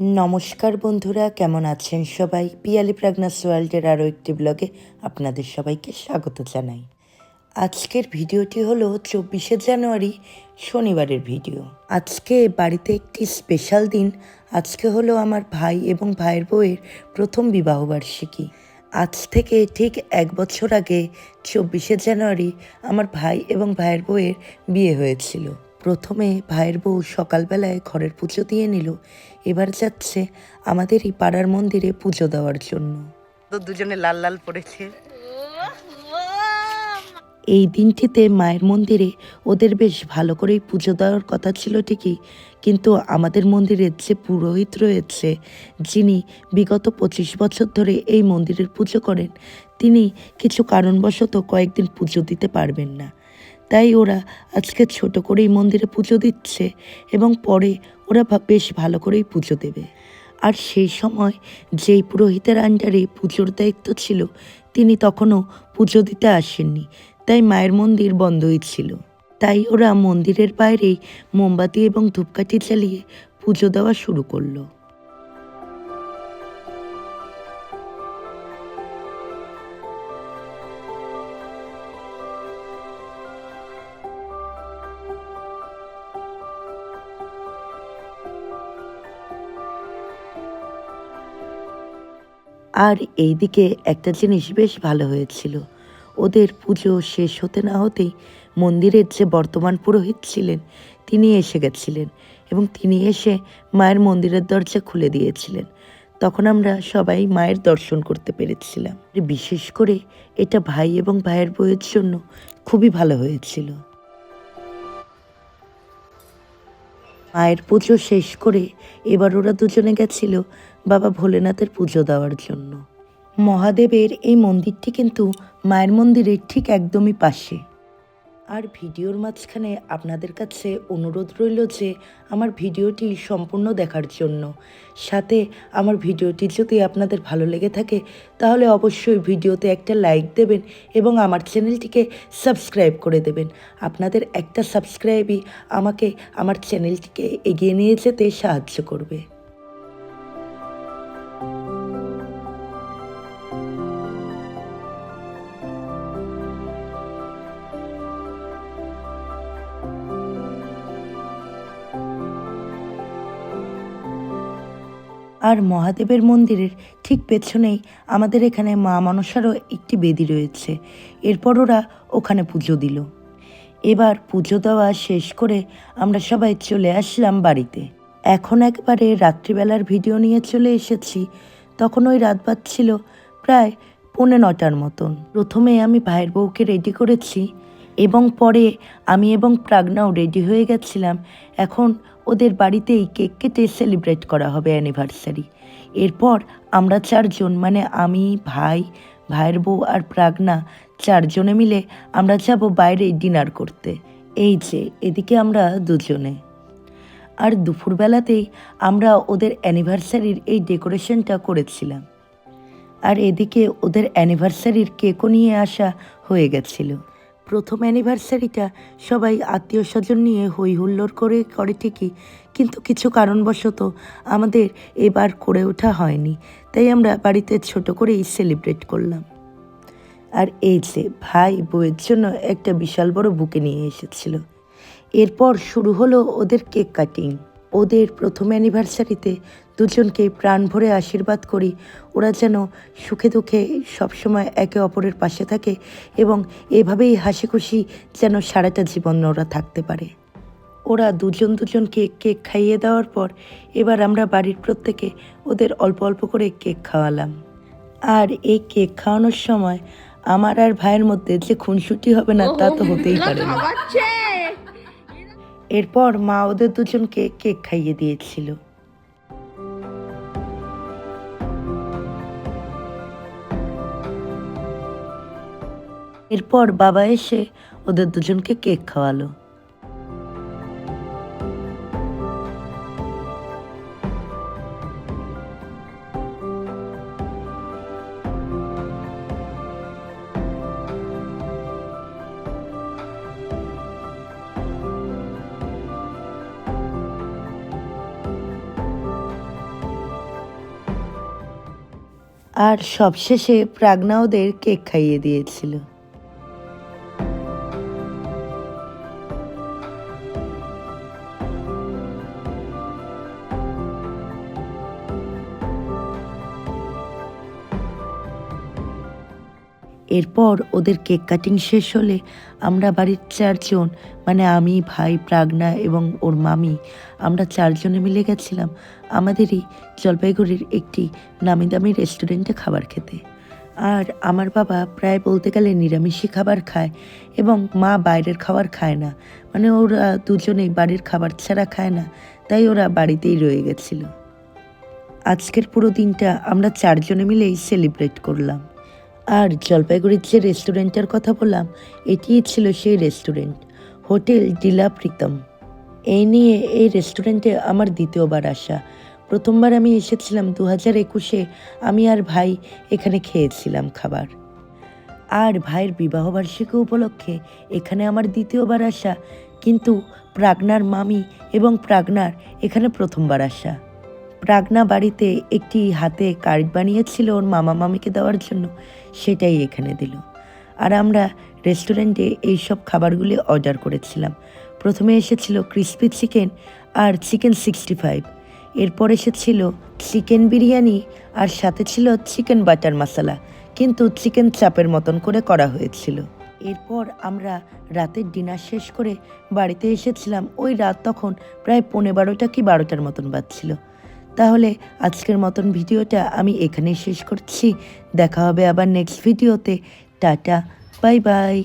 নমস্কার বন্ধুরা, কেমন আছেন সবাই? পিয়ালি প্রাগনাস ওয়ার্ল্ডের আরও একটি ব্লগে আপনাদের সবাইকে স্বাগত জানাই। আজকের ভিডিওটি হলো চব্বিশে জানুয়ারি, শনিবারের ভিডিও। আজকে বাড়িতে একটি স্পেশাল দিন। আজকে হলো আমার ভাই এবং ভাইয়ের বউয়ের প্রথম বিবাহবার্ষিকী আজ থেকে ঠিক এক বছর আগে, চব্বিশে জানুয়ারি, আমার ভাই এবং ভাইয়ের বউয়ের বিয়ে হয়েছিল। প্রথমে ভাইয়ের বউ সকালবেলায় ঘরের পুজো দিয়ে নিল এবার যাচ্ছে আমাদের এই পাড়ার মন্দিরে পুজো দেওয়ার জন্য। তো দুজনে লাল লাল পড়েছে। এই দিনটিতে মায়ের মন্দিরে ওদের বেশ ভালো করেই পুজো দেওয়ার কথা ছিল ঠিকই কিন্তু আমাদের মন্দিরের যে পুরোহিত রয়েছে যিনি বিগত পঁচিশ বছর ধরে এই মন্দিরের পুজো করেন তিনি কিছু কারণবশত কয়েকদিন পুজো দিতে পারবেন না। তাই ওরা আজকে ছোট করেই মন্দিরে পুজো দিচ্ছে এবং পরে ওরা বেশ ভালো করেই পুজো দেবে। আর সেই সময় যেই পুরোহিতের আন্ডারে পুজোর দায়িত্ব ছিল, তিনি তখনও পুজো দিতে আসেননি, তাই মায়ের মন্দির বন্ধই ছিল। তাই ওরা মন্দিরের বাইরেই মোমবাতি এবং ধূপকাঠি জ্বালিয়ে পুজো দেওয়া শুরু করল। আর এইদিকে একটা জিনিস বেশ ভালো হয়েছিল। ওদের পুজো শেষ হতে না হতেই মন্দিরের যে বর্তমান পুরোহিত ছিলেন, তিনি এসে গেছিলেন এবং তিনি এসে মায়ের মন্দিরের দরজা খুলে দিয়েছিলেন। তখন আমরা সবাই মায়ের দর্শন করতে পেরেছিলাম। বিশেষ করে এটা ভাই এবং ভাইয়ের বউয়ের জন্য খুবই ভালো হয়েছিল। মায়ের পুজো শেষ করে এবার ওরা দুজনে গেছিল বাবা ভোলেনাথের পুজো দেওয়ার জন্য। মহাদেবের এই মন্দিরটি কিন্তু মায়ের মন্দিরের ঠিক একদমই পাশে। আর ভিডিওর মাঝখানে আপনাদের কাছে অনুরোধ রইল যে আমার ভিডিওটি সম্পূর্ণ দেখার জন্য। সাথে আমার ভিডিওটি যদি আপনাদের ভালো লেগে থাকে, তাহলে অবশ্যই ভিডিওতে একটা লাইক দেবেন এবং আমার চ্যানেলটিকে সাবস্ক্রাইব করে দেবেন। আপনাদের একটা সাবস্ক্রাইবই আমাকে, আমার চ্যানেলটিকে এগিয়ে নিয়ে যেতে সাহায্য করবে। আর মহাদেবের মন্দিরের ঠিক পেছনেই আমাদের এখানে মা মনসারও একটি বেদি রয়েছে। এরপর ওরা ওখানে পুজো দিল। এবার পুজো দেওয়া শেষ করে আমরা সবাই চলে আসলাম বাড়িতে। এখন একবারে রাত্রিবেলার ভিডিও নিয়ে চলে এসেছি। তখন ওই রাত বাজছিল প্রায় পৌনে নটার মতন। প্রথমে আমি ভাইয়ের বউকে রেডি করেছি এবং পরে আমি এবং প্রাগনাও রেডি হয়ে গেছিলাম। এখন ওদের বাড়িতেই কেক কেটে সেলিব্রেট করা হবে অ্যানিভার্সারি। এরপর আমরা চারজন মানে আমি, ভাই, ভাইয়ের বউ আর প্রাগনা, চারজনে মিলে আমরা যাব বাইরে ডিনার করতে। এই যে, এদিকে আমরা দুজনে। আর দুপুরবেলাতেই আমরা ওদের অ্যানিভার্সারির এই ডেকোরেশনটা করেছিলাম। আর এদিকে ওদের অ্যানিভার্সারির কেকও নিয়ে আসা হয়ে গেছিল। প্রথম অ্যানিভার্সারিটা সবাই আত্মীয় স্বজন নিয়ে হই হুল্লোড় করে করে ঠিকই। কিন্তু কিছু কারণবশত আমাদের এবার করে ওঠা হয়নি। তাই আমরা বাড়িতে ছোট করেই সেলিব্রেট করলাম। আর এই যে ভাই বউয়ের জন্য একটা বিশাল বড় বুকে নিয়ে এসেছিল। এরপর শুরু হলো ওদের কেক কাটিং ওদের প্রথম অ্যানিভার্সারিতে দুজনকে প্রাণ ভরে আশীর্বাদ করি। ওরা যেন সুখে দুঃখে সবসময় একে অপরের পাশে থাকে এবং এভাবেই হাসি খুশি যেন সারাটা জীবন ওরা থাকতে পারে। ওরা দুজন দুজনকে কেক খাইয়ে দেওয়ার পর এবার আমরা বাড়ির প্রত্যেকে ওদের অল্প অল্প করে কেক খাওয়ালাম। আর এই কেক খাওয়ানোর সময় আমার আর ভাইয়ের মধ্যে যে খুনসুটি হবে না তা তো হতেই পারে না। এরপর মা ওদের দুজনকে কেক খাইয়ে দিয়েছিল। এরপর বাবা এসে ওদের দুজনকে কেক খাওয়ালো। আর সবশেষে প্রাগনাওদের কেক খাইয়ে দিয়েছিল। এরপর ওদের কেক কাটিং শেষ হলে আমরা বাড়ির চারজন মানে আমি, ভাই, প্রাগনা এবং ওর মামি, আমরা চারজনে মিলে গেছিলাম আমাদেরই জলপাইগুড়ির একটি নামি দামি রেস্টুরেন্টে খাবার খেতে। আর আমার বাবা প্রায় বলতে গেলে নিরামিষই খাবার খায় এবং মা বাইরের খাবার খায় না। মানে ওরা দুজনেই বাড়ির খাবার ছাড়া খায় না, তাই ওরা বাড়িতেই রয়ে গেছিল। আজকের পুরো দিনটা আমরা চারজনে মিলেই সেলিব্রেট করলাম। আর জলপাইগুড়ির যে রেস্টুরেন্টের কথা বললাম, এটিই ছিল সেই রেস্টুরেন্ট, হোটেল ডিলা প্রীতম। এই নিয়ে এই রেস্টুরেন্টে আমার দ্বিতীয়বার আসা। প্রথমবার আমি এসেছিলাম দু হাজার একুশে, আমি আর ভাই এখানে খেয়েছিলাম খাবার। আর ভাইয়ের বিবাহবার্ষিকী উপলক্ষে এখানে আমার দ্বিতীয়বার আসা, কিন্তু প্রাগনার মামি এবং প্রাগনার এখানে প্রথমবার আসা। প্রাগনা বাড়িতে একটি হাতে কার্ড বানিয়েছিল ওর মামা মামিকে দেওয়ার জন্য। সেটাই এখানে দিল। আর আমরা রেস্টুরেন্টে এই সব খাবারগুলি অর্ডার করেছিলাম। প্রথমে এসেছিল ক্রিসপি চিকেন আর চিকেন সিক্সটি ফাইভ। এরপর এসেছিল চিকেন বিরিয়ানি আর সাথে ছিল চিকেন বাটার মশলা। কিন্তু চিকেন চাপের মতন করে করা হয়েছিল। এরপর আমরা রাতের ডিনার শেষ করে বাড়িতে এসেছিলাম। ওই রাত তখন প্রায় পনেরো বারোটা কি বারোটার মতন বাজছিল। তাহলে আজকের মতন ভিডিওটা আমি এখানেই শেষ করছি। দেখা হবে আবার নেক্সট ভিডিওতে টাটা বাই বাই